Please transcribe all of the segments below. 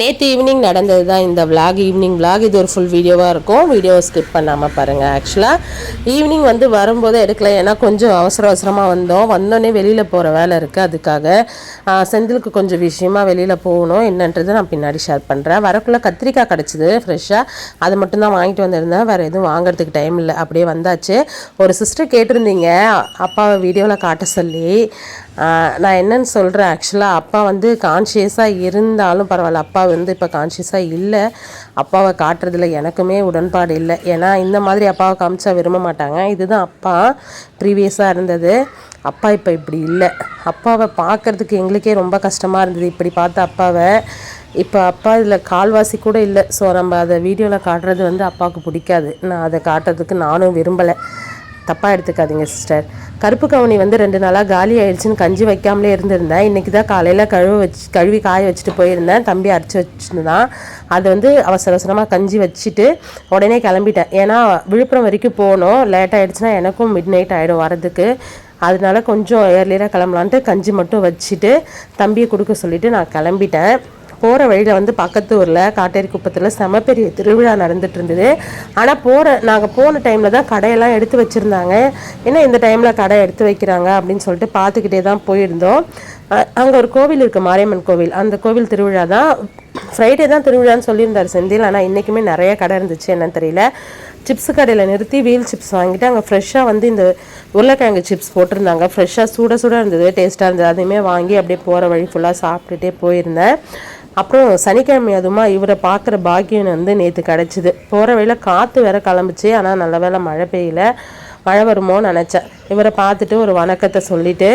நேற்று ஈவினிங் நடந்தது தான் இந்த விளாக் ஈவினிங் விளாக் இது ஒரு ஃபுல் வீடியோவாக இருக்கும். வீடியோவை ஸ்கிப் பண்ணாமல் பாருங்கள் ஆக்சுவலாக ஈவினிங் வந்து வரும்போது எடுக்கல. ஏன்னா கொஞ்சம் அவசர அவசரமாக வந்தோம். வந்தோடனே வெளியில் போகிற வேலை இருக்குது அதுக்காக செந்திலுக்கு கொஞ்சம் விஷயமா வெளியில் போகணும். என்னன்றதை நான் பின்னாடி ஷேர் பண்ணுறேன் வரக்குள்ளே கத்திரிக்காய் கிடச்சிது ஃப்ரெஷ்ஷாக அது மட்டும் தான் வாங்கிட்டு வந்திருந்தேன். வேறு எதுவும் வாங்குறதுக்கு டைம் இல்லை. அப்படியே வந்தாச்சு. ஒரு சிஸ்டர் கேட்டிருந்தீங்க. அப்பாவை வீடியோவில் காட்ட சொல்லி நான் என்னன்னு சொல்கிறேன் ஆக்சுவலாக அப்பா வந்து கான்ஷியஸாக இருந்தாலும் பரவாயில்ல. அப்பா வந்து இப்போ கான்ஷியஸாக இல்லை. அப்பாவை காட்டுறதுல எனக்குமே உடன்பாடு இல்லை. ஏன்னா இந்த மாதிரி அப்பாவை காமிச்சா விரும்ப மாட்டாங்க. இதுதான் அப்பா ப்ரீவியஸாக இருந்தது. அப்பா இப்போ இப்படி இல்லை. அப்பாவை பார்க்கறதுக்கு எங்களுக்கே ரொம்ப கஷ்டமாக இருந்தது. இப்படி பார்த்த அப்பாவை இப்போ அப்பா இதில் கால்வாசி கூட இல்லை. ஸோ நம்ம அதை வீடியோவில் காட்டுறது வந்து அப்பாவுக்கு பிடிக்காது. நான் அதை காட்டுறதுக்கு நானும் விரும்பலை. தப்பாக எடுத்துக்காதீங்க சிஸ்டர் கருப்பு கவுனி வந்து ரெண்டு நாளாக காலி ஆயிடுச்சுன்னு கஞ்சி வைக்காமலே இருந்திருந்தேன் இன்றைக்கி தான் காலையில் கழுவ வச்சு கழுவி காய வச்சுட்டு போயிருந்தேன். தம்பி அரைச்சி வச்சுருந்தான். அது வந்து அவசர அவசரமாக கஞ்சி வச்சுட்டு உடனே கிளம்பிட்டேன். ஏன்னா விழுப்புரம் வரைக்கும் போகணும். லேட் ஆகிடுச்சுன்னா எனக்கும் மிட் நைட் ஆகிடும் வரதுக்கு அதனால கொஞ்சம் ஏர்லியராக கிளம்பலான்ட்டு கஞ்சி மட்டும் வச்சுட்டு தம்பியை கொடுக்க சொல்லிட்டு நான் கிளம்பிட்டேன். போகிற வழியில் வந்து பக்கத்து ஊரில் காட்டேரி குப்பத்தில் செம பெரிய திருவிழா நடந்துட்டு இருந்தது. ஆனால் போகிற நாங்கள் போன டைமில் தான் கடையெல்லாம் எடுத்து வச்சுருந்தாங்க. ஏன்னா இந்த டைமில் கடை எடுத்து வைக்கிறாங்க அப்படின்னு சொல்லிட்டு பார்த்துக்கிட்டே தான் போயிருந்தோம். அங்கே ஒரு கோவில் இருக்குது மாரியம்மன் கோவில். அந்த கோவில் திருவிழா தான் ஃப்ரைடே தான் திருவிழான்னு சொல்லியிருந்தார் செந்தில். ஆனால் இன்றைக்குமே நிறைய கடை இருந்துச்சு என்னன்னு தெரியல. சிப்ஸ் கடையில் நிறுத்தி வீல் சிப்ஸ் வாங்கிட்டு அங்கே ஃப்ரெஷ்ஷாக வந்து இந்த உருளைக்கிழங்கு சிப்ஸ் போட்டிருந்தாங்க. ஃப்ரெஷ்ஷாக சூட சூடாக இருந்தது டேஸ்ட்டாக இருந்தது. அதையுமே வாங்கி அப்படியே போகிற வழி ஃபுல்லாக சாப்பிட்டுட்டே போயிருந்தேன். அப்புறம் சனிக்கிழமை அதுமா இவரை பார்க்குற பாக்கியம் வந்து நேற்று கிடச்சிது. போகிற வழியில் காற்று வேற கிளம்புச்சு ஆனால் நல்ல வேளை மழை பெய்யல. மழை வருமோன்னு நினச்சேன். இவரை பார்த்துட்டு ஒரு வணக்கத்தை சொல்லிட்டு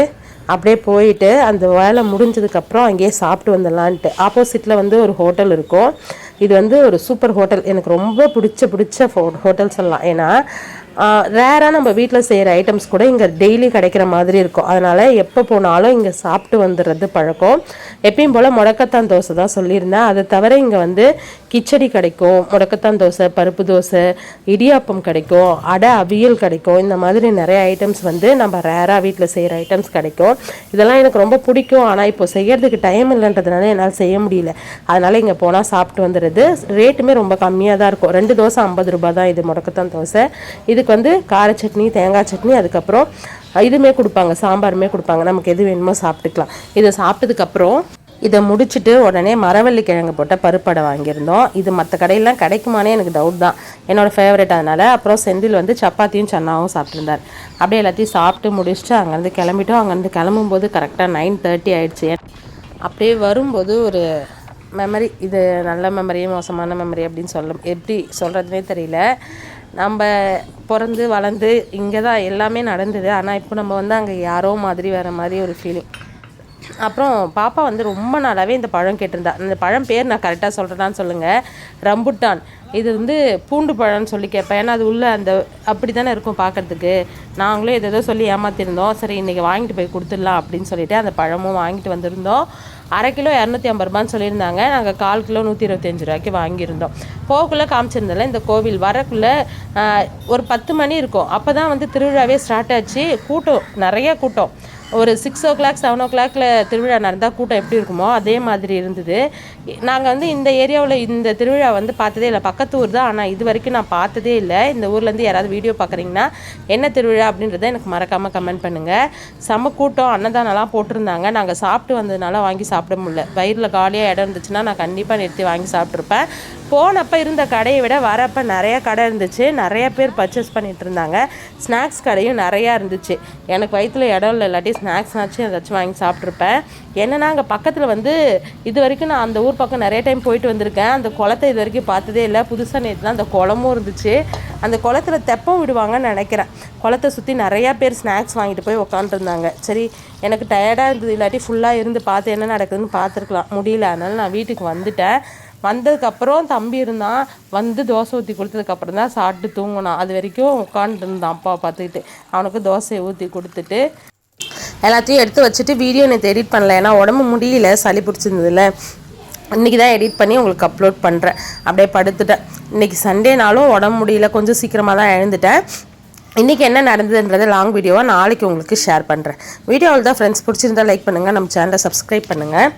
அப்படியே போயிட்டு அந்த வேலை முடிஞ்சதுக்கப்புறம் அங்கேயே சாப்பிட்டு வந்துடலான்ட்டு. ஆப்போசிட்டில் வந்து ஒரு ஹோட்டல் இருக்கும். இது வந்து ஒரு சூப்பர் ஹோட்டல். எனக்கு ரொம்ப பிடிச்ச பிடிச்ச ஹோட்டல் சொல்லலாம் ஏன்னா ரேராக நம்ம வீட்டில் செய்கிற ஐட்டம்ஸ் கூட இங்கே டெய்லி கிடைக்கிற மாதிரி இருக்கும். அதனால் எப்போ போனாலும் இங்கே சாப்பிட்டு வந்துடுறது பழக்கம். எப்பயும் போல் முடக்கத்தான் தோசை தான் சொல்லியிருந்தேன். அதை தவிர இங்கே வந்து கிச்சடி கிடைக்கும் முடக்கத்தான் தோசை பருப்பு தோசை இடியாப்பம் கிடைக்கும் அடை அவியல் கிடைக்கும். இந்த மாதிரி நிறைய ஐட்டம்ஸ் வந்து நம்ம ரேராக வீட்டில் செய்கிற ஐட்டம்ஸ் கிடைக்கும். இதெல்லாம் எனக்கு ரொம்ப பிடிக்கும். ஆனால் இப்போ செய்கிறதுக்கு டைம் இல்லைன்றதுனால என்னால் செய்ய முடியல. அதனால் இங்கே போனால் சாப்பிட்டு வந்துடுது ரேட்டுமே ரொம்ப கம்மியாக தான் இருக்கும். ரெண்டு தோசை ஐம்பது ரூபாய் தான் இது முடக்கத்தான் தோசை. இதுக்கு வந்து கார சட்னி தேங்காய் சட்னி அதுக்கப்புறம் இதுவுமே கொடுப்பாங்க சாம்பாருமே கொடுப்பாங்க. நமக்கு எது வேணுமோ சாப்பிட்டுக்கலாம். இதை சாப்பிட்டதுக்கப்புறம் இதை முடிச்சுட்டு உடனே மரவள்ளி கிழங்கு போட்ட பருப்படை வாங்கியிருந்தோம். இது மற்ற கடையெல்லாம் கிடைக்குமானே எனக்கு டவுட் தான். என்னோடய ஃபேவரட் அதனால் அப்புறம் செந்தில் வந்து சப்பாத்தியும் சன்னாவும் சாப்பிட்ருந்தார் அப்படியே எல்லாத்தையும் சாப்பிட்டு முடிச்சுட்டு அங்கேருந்து கிளம்பிட்டோம். அங்கேருந்து கிளம்பும்போது கரெக்டாக நைன் தேர்ட்டி ஆயிடுச்சு. அப்படியே வரும்போது ஒரு மெமரி இது நல்ல மெமரி மோசமான மெமரி அப்படின்னு சொல்ல எப்படி சொல்கிறதுனே தெரியல. நம்ம பிறந்து வளர்ந்து இங்கே தான் எல்லாமே நடந்தது. ஆனால் இப்போ நம்ம வந்து அங்கே யாரோ மாதிரி வேறு மாதிரி ஒரு ஃபீலிங் அப்புறம் பாப்பா வந்து ரொம்ப நாளாகவே இந்த பழம் கேட்டிருந்தா. இந்த பழம் பேர் நான் கரெக்டாக சொல்கிறேன்னு சொல்லுங்கள் ரம்புட்டான். இது வந்து பூண்டு பழம்னு சொல்லி கேட்பேன். ஏன்னா அது உள்ள அந்த அப்படி தானே இருக்கும் பார்க்கறதுக்கு. நாங்களும் எதோ சொல்லி ஏமாத்திருந்தோம். சரி இன்றைக்கி வாங்கிட்டு போய் கொடுத்துடலாம் அப்படின்னு சொல்லிட்டு அந்த பழமும் வாங்கிட்டு வந்திருந்தோம். அரை கிலோ இரநூத்தி ஐம்பது ரூபான்னு சொல்லியிருந்தாங்க. நாங்கள் கால் கிலோ நூற்றி இருபத்தஞ்சு ரூபாய்க்கு வாங்கியிருந்தோம். போகக்குள்ளே காமிச்சிருந்தல இந்த கோவில் வரக்குள்ளே ஒரு பத்து மணி இருக்கும். அப்போ தான் வந்து திருவிழாவே ஸ்டார்ட் ஆச்சு. கூட்டம் நிறைய கூட்டம். ஒரு சிக்ஸ் ஓ கிளாக் செவன் ஓ கிளாக்ல திருவிழா நடந்தால் கூட்டம் எப்படி இருக்குமோ அதே மாதிரி இருந்தது. நாங்கள் வந்து இந்த ஏரியாவில் இந்த திருவிழா வந்து பார்த்ததே இல்லை. பக்கத்து ஊர் தான். ஆனால் இது வரைக்கும் நான் பார்த்ததே இல்லை. இந்த ஊர்லேருந்து யாராவது வீடியோ பார்க்குறீங்கன்னா என்ன திருவிழா அப்படின்றத எனக்கு மறக்காமல் கமெண்ட் பண்ணுங்கள் செம கூட்டம். அன்னதானலாம் போட்டிருந்தாங்க. நாங்கள் சாப்பிட்டு வந்ததுனால வாங்கி சாப்பிட முடியல. வயிறில் காலியாக இடம் இருந்துச்சுன்னா நான் கண்டிப்பாக நிறுத்தி வாங்கி சாப்பிட்ருப்பேன் போனப்போ இருந்த கடையை விட வரப்போ நிறைய கடை இருந்துச்சு. நிறைய பேர் பர்ச்சேஸ் பண்ணிட்டு இருந்தாங்க. ஸ்நாக்ஸ் கடையும் நிறையா இருந்துச்சு. எனக்கு வயிற்றுல இடம் இல்லை. இல்லாட்டி ஸ்நாக்ஸ்னாச்சும் ஏதாச்சும் வாங்கி சாப்பிட்ருப்பேன் என்னென்னா அங்கே பக்கத்தில் வந்து இது வரைக்கும் நான் அந்த ஊர் பக்கம் நிறைய டைம் போயிட்டு வந்திருக்கேன். அந்த குளத்தை இது வரைக்கும் பார்த்ததே இல்லை. புதுசாக நேற்று தான் அந்த குளமும் இருந்துச்சு. அந்த குளத்துல தெப்பம் விடுவாங்கன்னு நினைக்கிறேன். குளத்தை சுற்றி நிறையா பேர் ஸ்நாக்ஸ் வாங்கிட்டு போய் உக்காந்துருந்தாங்க. சரி எனக்கு டயர்டாக இருந்தது. இல்லாட்டி ஃபுல்லாக இருந்து பார்த்து என்ன நடக்குதுன்னு பார்த்துருக்கலாம். முடியல. அதனால நான் வீட்டுக்கு வந்துட்டேன். வந்ததுக்கப்புறம் தம்பி இருந்தான். வந்து தோசை ஊற்றி கொடுத்ததுக்கப்புறம் தான் சாப்பிட்டு தூங்கினான். அது வரைக்கும் உட்காந்துருந்தான் அப்பா அப்பாவை பார்த்துக்கிட்டு. அவனுக்கு தோசையை ஊற்றி கொடுத்துட்டு எல்லாத்தையும் எடுத்து வச்சுட்டு வீடியோ எனக்கு எடிட் பண்ணல. ஏன்னா உடம்பு முடியல. சளி பிடிச்சிருந்ததில்ல இன்றைக்கி தான் எடிட் பண்ணி உங்களுக்கு அப்லோட் பண்ணுறேன் அப்படியே படுத்துட்டேன். இன்றைக்கி சண்டேனாலும் உடம்பு முடியல. கொஞ்சம் சீக்கிரமாக தான் எழுந்துட்டேன். இன்றைக்கி என்ன நடந்ததுன்றது லாங் வீடியோவாக நாளைக்கு உங்களுக்கு ஷேர் பண்ணுறேன் வீடியோவில் தான் ஃப்ரெண்ட்ஸ் பிடிச்சிருந்தா லைக் பண்ணுங்கள் நம்ம சேனலை சப்ஸ்கிரைப் பண்ணுங்கள்